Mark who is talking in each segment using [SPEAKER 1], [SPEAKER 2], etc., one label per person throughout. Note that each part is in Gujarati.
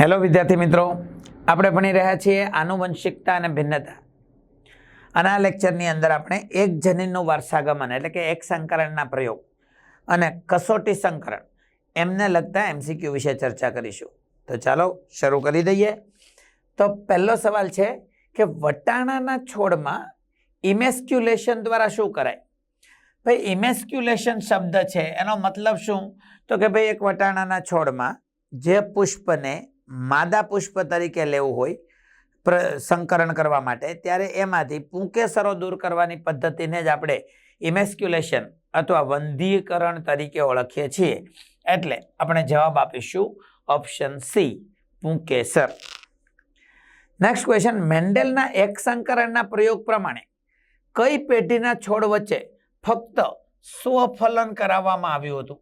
[SPEAKER 1] હેલો વિદ્યાર્થી મિત્રો, આપણે ભણી રહ્યા છીએ આનુવંશિકતા અને ભિન્નતા. અને આ લેક્ચરની અંદર આપણે એક જનીનનું વારસાગમન એટલે કે એક સંકરણના પ્રયોગ અને કસોટી સંકરણ એમને લગતા એમસીક્યુ વિશે ચર્ચા કરીશું. તો ચાલો શરૂ કરી દઈએ. તો પહેલો સવાલ છે કે વટાણાના છોડમાં ઇમેસ્ક્યુલેશન દ્વારા શું કરાય? ભાઈ ઇમેસ્ક્યુલેશન શબ્દ છે. એનો મતલબ શું? તો કે ભાઈ, એક વટાણાના છોડમાં જે પુષ્પને માદા પુષ્પ તરીકે લેવું હોય સંકરણ કરવા માટે, ત્યારે એમાંથી પૂંકેસરો દૂર કરવાની પદ્ધતિને જ આપણે ઇમેસ્ક્યુલેશન અથવા વંધ્યીકરણ તરીકે ઓળખીએ છીએ. એટલે આપણે જવાબ આપીશું ઓપ્શન સી પૂંકેસર. નેક્સ્ટ ક્વેશ્ચન મેન્ડેલના એક સંકરણના પ્રયોગ પ્રમાણે કઈ પેઢીના છોડ વચ્ચે ફક્ત સ્વફલન કરાવવામાં આવ્યું હતું.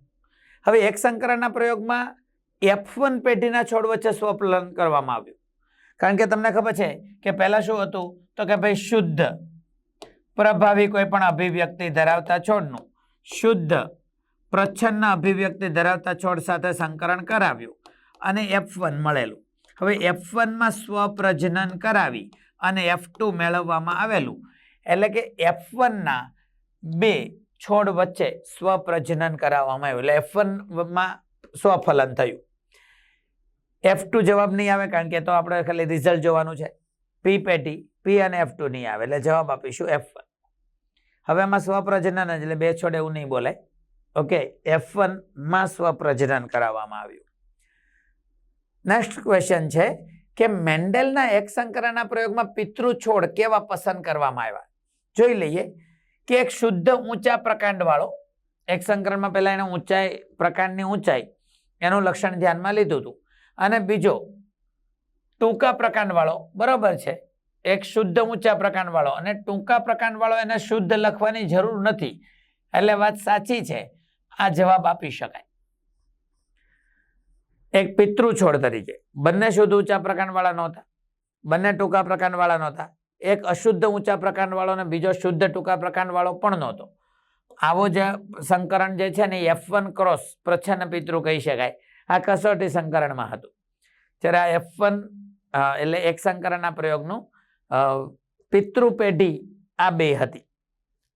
[SPEAKER 1] હવે એક સંકરણના પ્રયોગમાં એફ વન પેઢીના છોડ વચ્ચે સ્વફલન કરવામાં આવ્યું. કારણ કે તમને ખબર છે કે પહેલાં શું હતું? તો કે ભાઈ શુદ્ધ, પ્રભાવી કોઈ પણ અભિવ્યક્તિ ધરાવતા છોડનું શુદ્ધ, પ્રચ્છન્ન અભિવ્યક્તિ ધરાવતા છોડ સાથે સંકરણ કરાવ્યું અને એફ વન મળેલું. હવે એફ વનમાં સ્વપ્રજનન કરાવી અને એફ ટુ મેળવવામાં આવેલું. એટલે કે એફ વનના બે છોડ વચ્ચે સ્વપ્રજનન કરાવવામાં આવ્યું. એટલે એફ વનમાં સ્વફલન થયું. એફ ટુ જવાબ નહીં આવે કારણ કે તો આપણે ખાલી રિઝલ્ટ જોવાનું છે. પી પેટી પી અને એફ ટુ નહીં આવે એટલે જવાબ આપીશું એફ વન હવે એમાં સ્વપ્રજનન એટલે બે છોડ એવું નહીં બોલાય. ઓકે એફ વનમાં સ્વપ્રજનન કરાવવામાં આવ્યું. નેક્સ્ટ ક્વેશ્ચન છે કે મેન્ડેલના એક સંકરણના પ્રયોગમાં પિતૃ છોડ કેવા પસંદ કરવામાં આવ્યા? જોઈ લઈએ. કે એક શુદ્ધ ઊંચા પ્રકાંડવાળો, એક સંકરણમાં પહેલાં એને ઊંચાઈ, પ્રકાંડની ઊંચાઈ, એનું લક્ષણ ધ્યાનમાં લીધું હતું. અને બીજો, ટૂંકા પ્રકાંડવાળો, બરાબર છે, એક શુદ્ધ ઊંચા પ્રકાંડવાળો અને ટૂંકા પ્રકાંડવાળો એને શુદ્ધ લખવાની જરૂર નથી. એટલે વાત સાચી છે, આ જવાબ આપી શકાય. એક પિતૃ છોડ તરીકે, બંને શુદ્ધ ઊંચા પ્રકાંડવાળા નહોતા, બંને ટૂંકા પ્રકાંડવાળા નહોતા. એક અશુદ્ધ ઊંચા પ્રકાંડવાળો અને બીજો શુદ્ધ ટૂંકા પ્રકાંડવાળો પણ નહોતો. આવો જે સંકરણ જે છે ને એફ વન ક્રોસ પ્રચ્છન્ન પિતૃ કહી શકાય. આ કસોટી સંકરણમાં હતું. જ્યારે આ એફ વન એટલે એક સંકરણના પ્રયોગનું પિતૃ પેઢી આ બે હતી.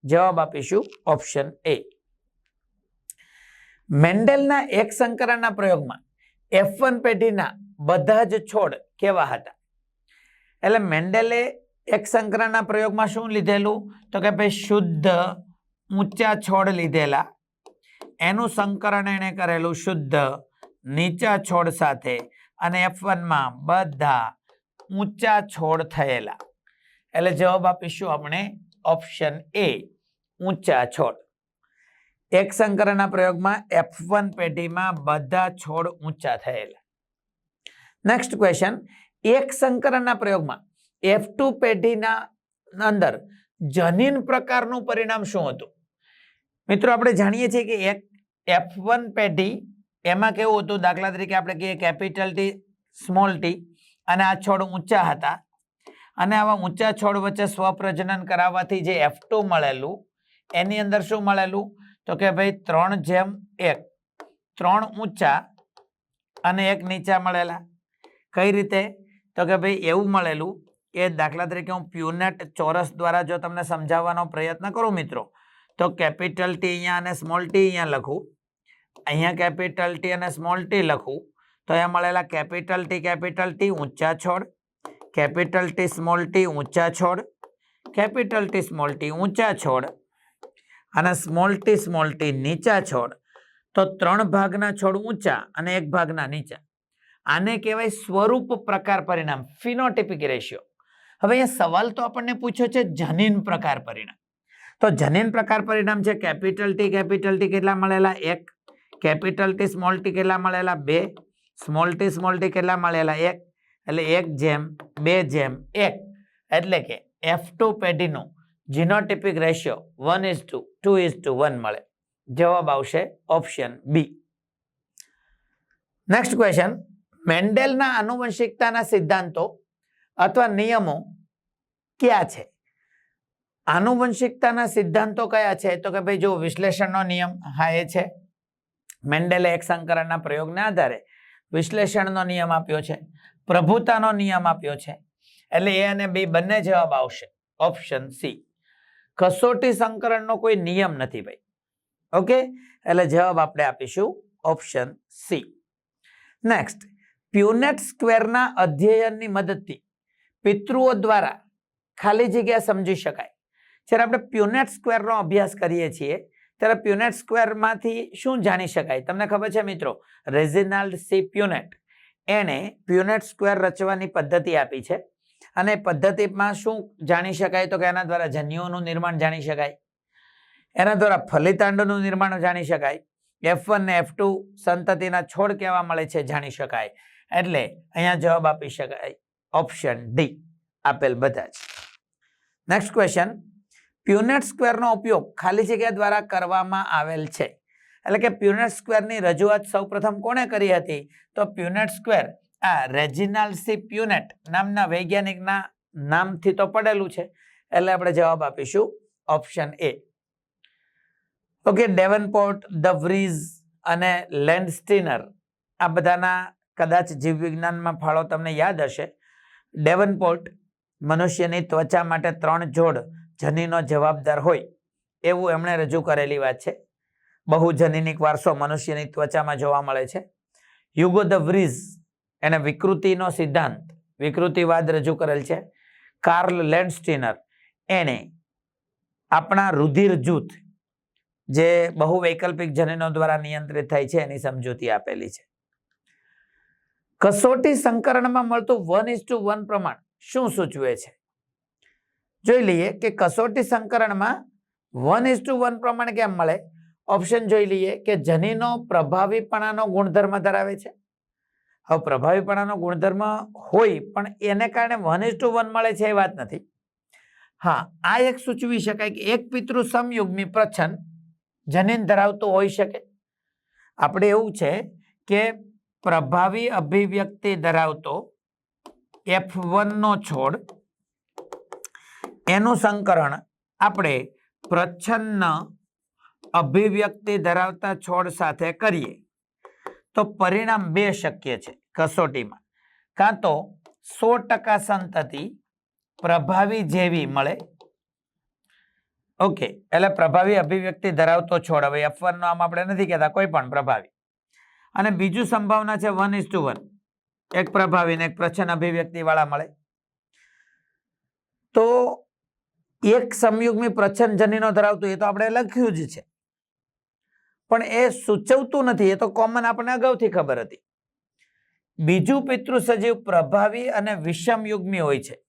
[SPEAKER 1] જવાબ આપીશું ઓપ્શન એ. મેન્ડેલના એક સંકરણના પ્રયોગમાં એફ વન પેઢીના બધા જ છોડ કેવા હતા? એટલે મેન્ડેલે એક સંકરણના પ્રયોગમાં શું લીધેલું? તો કે ભાઈ શુદ્ધ ઊંચા છોડ લીધેલા. એનું સંકરણ એણે કરેલું શુદ્ધ નીચા છોડ સાથે અને એફ વનમાં બધા ઊંચા છોડ થયેલા. એટલે જવાબ આપીશું આપણે ઓપ્શન એ ઊંચા છોડ. એક સંકરણના પ્રયોગમાં એફ વન પેઢીમાં બધા છોડ ઊંચા થયેલા. નેક્સ્ટ ક્વેશ્ચન એક સંકરણના પ્રયોગમાં એફ ટુ પેઢીના અંદર જનીન પ્રકારનું પરિણામ શું હતું? મિત્રો, આપણે જાણીએ છીએ કે એક એફ વન પેઢી એમાં કેવું હતું? દાખલા તરીકે આપણે કહીએ કેપિટલ ટી, સ્મોલ ટી, અને આ છોડ ઊંચા હતા. અને આવા ઊંચા છોડ વચ્ચે સ્વપ્રજનન કરાવવાથી જે એફ ટુ મળેલું, એની અંદર શું મળેલું? તો કે ભાઈ ત્રણ જેમ એક. ત્રણ ઊંચા અને એક નીચા મળેલા. કઈ રીતે? તો કે ભાઈ એવું મળેલું કે દાખલા તરીકે હું પ્યુનેટ ચોરસ દ્વારા જો તમને સમજાવવાનો પ્રયત્ન કરું મિત્રો, તો કેપિટલ ટી અહીંયા અને સ્મોલ ટી અહીંયા લખું. અહીંયા કેપિટલ ટી અને સ્મોલ ટી લખું. તો અહીંયા મળેલા કેપિટલ ટી કેપિટલ ટી ઊંચા છોડ. કેપિટલ ટી, સ્મોલ ટી ઊંચા છોડ. કેપિટલ ટી, સ્મોલ ટી ઊંચા છોડ. અને સ્મોલ ટી સ્મોલ ટી નીચા છોડ. તો ત્રણ ભાગના છોડ ઊંચા અને એક ભાગના નીચા. આને કહેવાય સ્વરૂપ પ્રકાર પરિણામ, ફિનોટિપિક રેશિયો. હવે અહીંયા સવાલ તો આપણને પૂછ્યો છે જનીન પ્રકાર પરિણામ. તો જનીન પ્રકાર પરિણામ છે કેપિટલ ટી કેપિટલ ટી કેટલા મળેલા? એક. કેપિટલ ટી, સ્મોલ ટી કેટલા મળેલા? બે. સ્મોલ ટી સ્મોલ ટી કેટલા મળેલા? એક. એટલે એક જેમ, બે જેમ, એક. એટલે કે F two પેઢીનું genotypic ratio one is to two is to, one મળે. જવાબ આવશે ઓપ્શન બી. Next question. મેન્ડેલના આનુવંશિકતાના સિદ્ધાંતો અથવા નિયમો કયા છે? આનુવંશિકતાના સિદ્ધાંતો કયા છે? તો કે ભાઈ જો વિશ્લેષણનો નિયમ હા એ છે. મેન્ડેલે એક સંકરણના પ્રયોગના આધારે વિશ્લેષણનો નિયમ આપ્યો છે. પ્રભુતાનો નિયમ આપ્યો છે. એટલે એ અને બી બંને જવાબ આવશે. Option C. કસોટી સંકરણનો કોઈ નિયમ નથી ભાઈ. ઓકે? એટલે જવાબ આપણે આપીશું ઓપ્શન સી. નેક્સ્ટ પ્યુનેટ સ્ક્વેરના અધ્યયનની મદદથી પિતૃઓ દ્વારા ખાલી જગ્યા સમજી શકાય. જ્યારે આપણે પ્યુનેટ સ્ક્વેરનો અભ્યાસ કરીએ છીએ, ત્યારે પ્યુનેટ સ્ક્વેરમાંથી શું જાણી શકાય? તમને ખબર છે મિત્રો? રેઝિનાલ્ડ સી પ્યુનેટ એણે પ્યુનેટ સ્ક્વેર રચવાની પદ્ધતિ આપી છે. અને પદ્ધતિમાં શું જાણી શકાય? તો કે એના દ્વારા જન્યુઓનું નિર્માણ જાણી શકાય. એના દ્વારા ફલિતાંડોનું નિર્માણ જાણી શકાય. એફ વન ને એફ સંતતિના છોડ કેવા મળે છે જાણી શકાય. એટલે અહીંયા જવાબ આપી શકાય. ઓપ્શન ડી આપેલ બધા જ. નેક્સ્ટ ક્વેશ્ચન પ્યુનેટ સ્ક્વેરનો ઉપયોગ ખાલી જગ્યા દ્વારા કરવામાં આવેલ છે. એટલે કે પ્યુનેટ સ્ક્વેરની રજૂઆત સૌપ્રથમ કોણે કરી હતી? તો પ્યુનેટ સ્ક્વેર આ રેજિનાલ્ડ સી પ્યુનેટ નામના વૈજ્ઞાનિકના નામથી તો પડેલું છે. એટલે આપણે જવાબ આપીશું option A. Okay Davenport de Vries અને લેન્ડસ્ટીનર આ બધાના કદાચ જીવવિજ્ઞાનમાં ફાળો તમને યાદ હશે. ડેવનપોર્ટ મનુષ્યની ત્વચા માટે ત્રણ જોડ જનીનો જવાબદાર હોય એવું એમણે રજૂ કરેલી વાત છે. બહુજનીનિક વારસો મનુષ્યની ત્વચામાં જોવા મળે છે. યુગો ધ વ્રીઝ એને વિકૃતિનો સિદ્ધાંત, વિકૃતિવાદ રજૂ કરેલ છે. કાર્લ લેન્ડસ્ટીનર એણે આપણા રુધિર જૂથ, જે બહુ વૈકલ્પિક જનીનો દ્વારા નિયંત્રિત થાય છે, એની સમજૂતી આપેલી છે. કસોટી સંકરણમાં મળતું વન ઇસ ટુ વન પ્રમાણ શું સૂચવે છે? જોઈ લઈએ કે કસોટી સંકરણમાં વન ઇસ ટુ વન પ્રમાણ કેમ મળે? ઓપ્શન જોઈ લઈએ કે જનીનો પ્રભાવીપણાનો ગુણધર્મ ધરાવે છે. હવે પ્રભાવીપણાનો ગુણધર્મ હોય પણ એને કારણે વન ઇસ ટુ વન મળે છે એ વાત નથી. હા, આ એક સૂચવી શકાય કે એક પિતૃ સમયુગ્મી પ્રચ્છન જનીન ધરાવતું હોઈ શકે. આપણે એવું છે કે પ્રભાવી અભિવ્યક્તિ ધરાવતો એફ વનનો છોડ. એનું સંકરણ આપણે પ્રચ્છન્ન અભિવ્યક્તિ ધરાવતા છોડ સાથે કરીએ. તો પરિણામ બે શક્ય છે કસોટીમાં. કાં તો સો ટકા સંતતિ પ્રભાવી જેવી મળે. ઓકે, એટલે પ્રભાવી અભિવ્યક્તિ ધરાવતો છોડ. હવે એફ વનનો આમ આપણે નથી કહેતા, કોઈ પણ પ્રભાવી. અને બીજું સંભાવના છે વન ઇઝ ટુ વન એક પ્રભાવીને એક પ્રચ્છન્ન અભિવ્યક્તિ વાળા મળે. તો એક સંયુગ્મી પ્રચ્છન્ન જનીનો ધરાવતું એ તો આપણે લખ્યું જ છે. પણ એ સૂચવતું નથી, એ તો કોમન આપણને અગાઉથી ખબર હતી. બીજું પિતૃ સજીવ પ્રભાવી અને વિષમયુગ્મી હોય છે.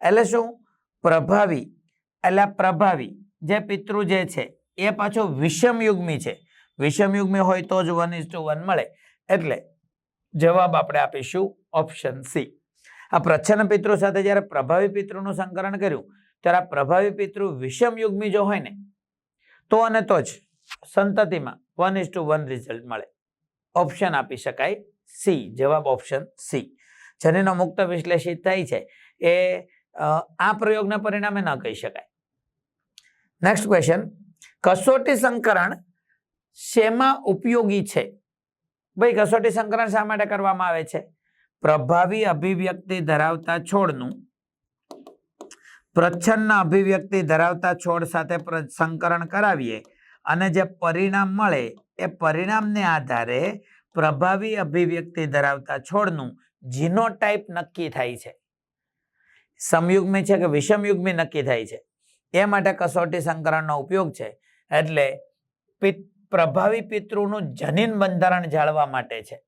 [SPEAKER 1] એટલે શું? પ્રભાવી. એટલે પ્રભાવી જે પિતૃ જે છે, એ પાછો વિષમયુગ્મી છે. વિષમયુગ્મી હોય તો જ વન ઇઝ ટુ વન મળે. એટલે જવાબ આપણે આપીશું ઓપ્શન સી આ પ્રચ્છન્ન પિતૃ સાથે જ્યારે પ્રભાવી પિતૃનું સંકરણ કર્યું, ત્યારે આ પ્રભાવી પિતૃ વિષમયુગ્મી જો હોય ને, તો અને તો જ સંતતિમાં one is to one result મળે. ઓપ્શન આપી શકાય સી જવાબ ઓપ્શન સી જનીનો મુક્ત વિશ્લેષિત થાય છે. એ આ પ્રયોગના પરિણામે ન કહી શકાય. નેક્સ્ટ ક્વેશ્ચન કસોટી સંકરણ શેમાં ઉપયોગી છે? ભાઈ, કસોટી સંકરણ શા માટે કરવામાં આવે છે? પ્રભાવી અભિવ્યક્તિ ધરાવતા છોડનું. પ્રચ્છન્ન અભિવ્યક્તિ ધરાવતા છોડ સાથે સંકરણ કરાવીએ અને જે પરિણામ મળે એ પરિણામને આધારે પ્રભાવી અભિવ્યક્તિ ધરાવતા છોડનું જીનોટાઈપ નક્કી થાય છે. સમયુગ્મી છે કે વિષમયુગ્મી નક્કી થાય છે? એ માટે કસોટી સંકરણનો ઉપયોગ છે. એટલે પિત- પ્રભાવી પિતૃનું જનીન બંધારણ જાળવા માટે છે.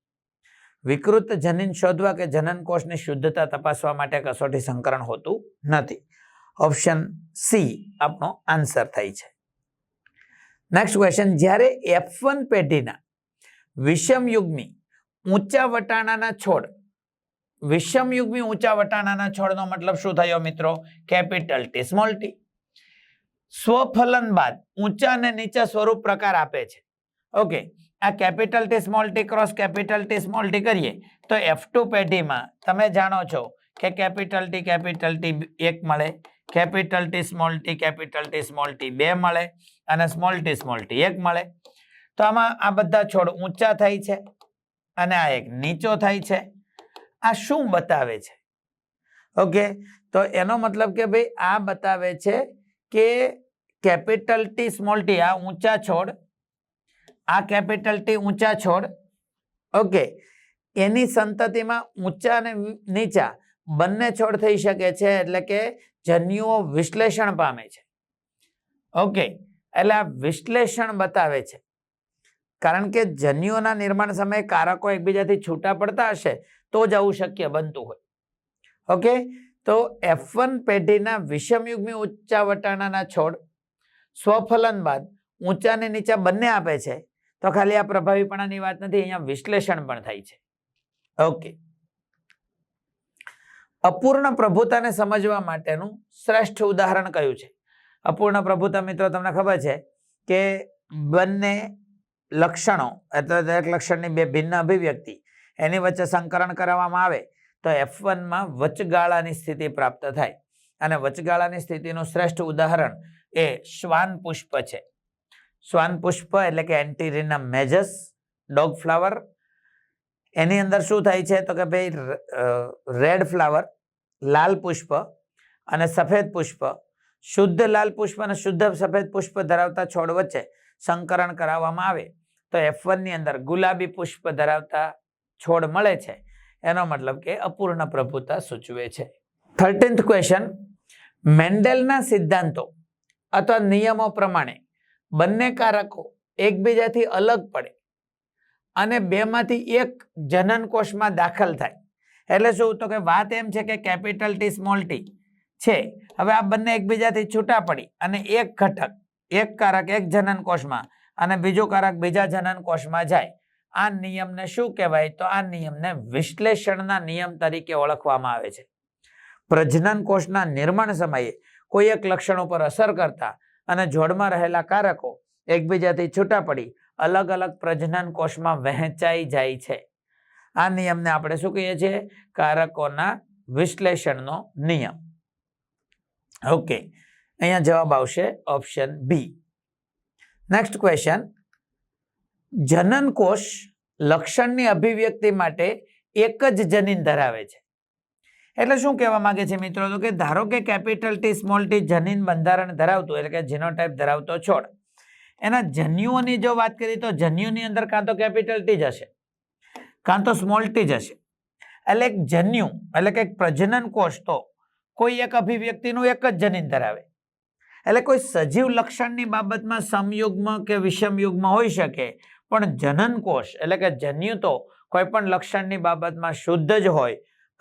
[SPEAKER 1] વિકૃત જનીન શોધવા કે જનન કોષની શુદ્ધતા તપાસવા માટે કસોટી સંકરણ હોતું નથી. ઓપ્શન સી આપણો આન્સર થાય છે. નેક્સ્ટ ક્વેશ્ચન જ્યારે એફ વન પેઢીના વિષમયુગમી ઊંચા વટાણાના છોડ વિષમયુગમી ઊંચા વટાણાના છોડનો મતલબ શું થયો મિત્રો? Capital T small T. સ્વફલન બાદ ઊંચા અને નીચા સ્વરૂપ પ્રકાર આપે છે. ઓકે આ capital T small T cross capital T small T કરીએ, તો એફ ટુ પેઢીમાં તમે જાણો છો કે કેપિટલ ટી કેપિટલ ટી એક મળે capital T small T capital T small T બે મળે, અને સ્મોલ ટી સ્મોલ ટી એક મળે. તો આમાં આ બધા છોડ ઊંચા થાય છે અને આ એક નીચો થાય છે. આ શું બતાવે છે? ઓકે તો એનો મતલબ કે ભાઈ આ બતાવે છે કે કેપિટલ ટી સ્મોલ ટી આ ઊંચા છોડ. આ કેપિટલ ટી ઊંચા છોડ. ઓકે. એની સંતતિમાં ઊંચા અને નીચા બંને છોડ થઈ શકે છે, એટલે કે જન્યુઓ વિશ્લેષણ પામે છે. ઓકે. એટલે આ વિશ્લેષણ બતાવે છે. કારણ કે જન્યુઓના નિર્માણ સમયે કારકો એકબીજાથી છૂટા પડતા હશે, તો જ આવું શક્ય બનતું હોય. ઓકે. તો એફ વન પેઢીના વિષમયુગ્મી ઊંચા વટાણાના છોડ સ્વફલન બાદ ઊંચા ને નીચા બંને આપે છે, તો ખાલી આ પ્રભાવીપણાની વાત નથી, અહીંયા વિશ્લેષણ પણ થાય છે. ઓકે અપૂર્ણ પ્રભુતાને સમજવા માટેનું શ્રેષ્ઠ ઉદાહરણ કયું છે? અપૂર્ણ પ્રભુતા મિત્રો, તમને ખબર છે કે બંને લક્ષણો, એટલે દરેક લક્ષણની બે ભિન્ન અભિવ્યક્તિ, એની વચ્ચે સંકરણ કરવામાં આવે, તો એફ વનમાં વચગાળાની સ્થિતિ પ્રાપ્ત થાય. અને વચગાળાની સ્થિતિનું શ્રેષ્ઠ ઉદાહરણ એ શ્વાન પુષ્પ છે. શ્વાન પુષ્પ એટલે કે એન્ટીરિના મેજસ ડોગ ફ્લાવર એની અંદર શું થાય છે? તો કે ભાઈ રેડ ફ્લાવર લાલ પુષ્પ અને સફેદ પુષ્પ. શુદ્ધ લાલ પુષ્પ અને શુદ્ધ સફેદ પુષ્પ ધરાવતા છોડ વચ્ચે સંકરણ કરાવવામાં આવે. તો એફ વનની અંદર ગુલાબી પુષ્પ ધરાવતા છોડ મળે છે. એનો મતલબ કે અપૂર્ણ પ્રભુતા સૂચવે છે. થર્ટીન્થ ક્વેશ્ચન મેન્ડેલના સિદ્ધાંતો અથવા નિયમો પ્રમાણે બંને કારકો એકબીજાથી અલગ પડે અને બેમાંથી એક જનન કોષમાં દાખલ થાય. એટલે શું? તો કે વાત એમ છે કે કેપિટલ ટી સ્મોલ ટી છે. હવે આ બંને એકબીજાથી છૂટા પડી અને એક ઘટક, એક કારક એક જનન કોષમાં અને બીજું કારક બીજા જનન કોષમાં જાય. આ નિયમને શું કહેવાય? તો આ નિયમને વિશ્લેષણના નિયમ તરીકે ઓળખવામાં આવે છે. પ્રજનન કોષના નિર્માણ સમયે કોઈ એક લક્ષણ ઉપર અસર કરતા અને જોડમાં રહેલા કારકો એકબીજાથી છૂટા પડી અલગ અલગ પ્રજનન કોષમાં વહેંચાઈ જાય છે. આ નિયમને આપણે શું કહીએ છીએ? કારકોના વિશ્લેષણનો નિયમ. ઓકે અહીંયા જવાબ આવશે ઓપ્શન બી નેક્સ્ટ ક્વેશ્ચન જનન કોષ લક્ષણની અભિવ્યક્તિ માટે એક જ જનીન ધરાવે છે. એટલે શું કહેવા માંગે છે મિત્રો? તો કે ધારો કે કેપિટલ ટી સ્મોલ ટી જનીન બંધારણ ધરાવતું, એટલે કે જીનોટાઈપ ધરાવતો છોડ. એના જન્યુઓની જો વાત કરીએ તો જન્યુની અંદર કાં તો કેપિટલ ટી હશે કાં તો સ્મોલ ટી હશે એટલે એક જન્યુ, એટલે કે એક પ્રજનન કોષ તો કોઈ એક અભિવ્યક્તિનું એક જ જનીન ધરાવે. એટલે કોઈ સજીવ લક્ષણની બાબતમાં સમયુગ્મ કે વિષમયુગ્મ હોઈ શકે, પણ જનન કોષ, એટલે કે જન્યુ તો કોઈ પણ લક્ષણની બાબતમાં શુદ્ધ જ હોય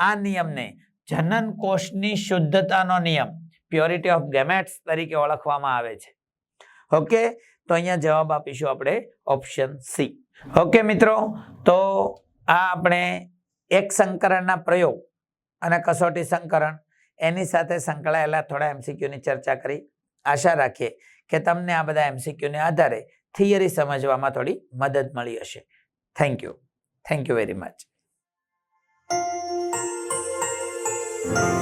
[SPEAKER 1] આ નિયમને જનન કોષની શુદ્ધતાનો નિયમ પ્યોરિટી ઓફ ગેમેટ્સ તરીકે ઓળખવામાં આવે છે. ઓકે, તો અહીંયા જવાબ આપીશું આપણે ઓપ્શન સી ઓકે મિત્રો, તો આ આપણે એક સંકરણના પ્રયોગ અને કસોટી સંકરણ, એની સાથે સંકળાયેલા થોડા એમસીક્યુની ચર્ચા કરી. આશા રાખીએ કે તમને આ બધા એમસીક્યુને આધારે થિયરી સમજવામાં થોડી મદદ મળી હશે. Thank you thank you very much Bye.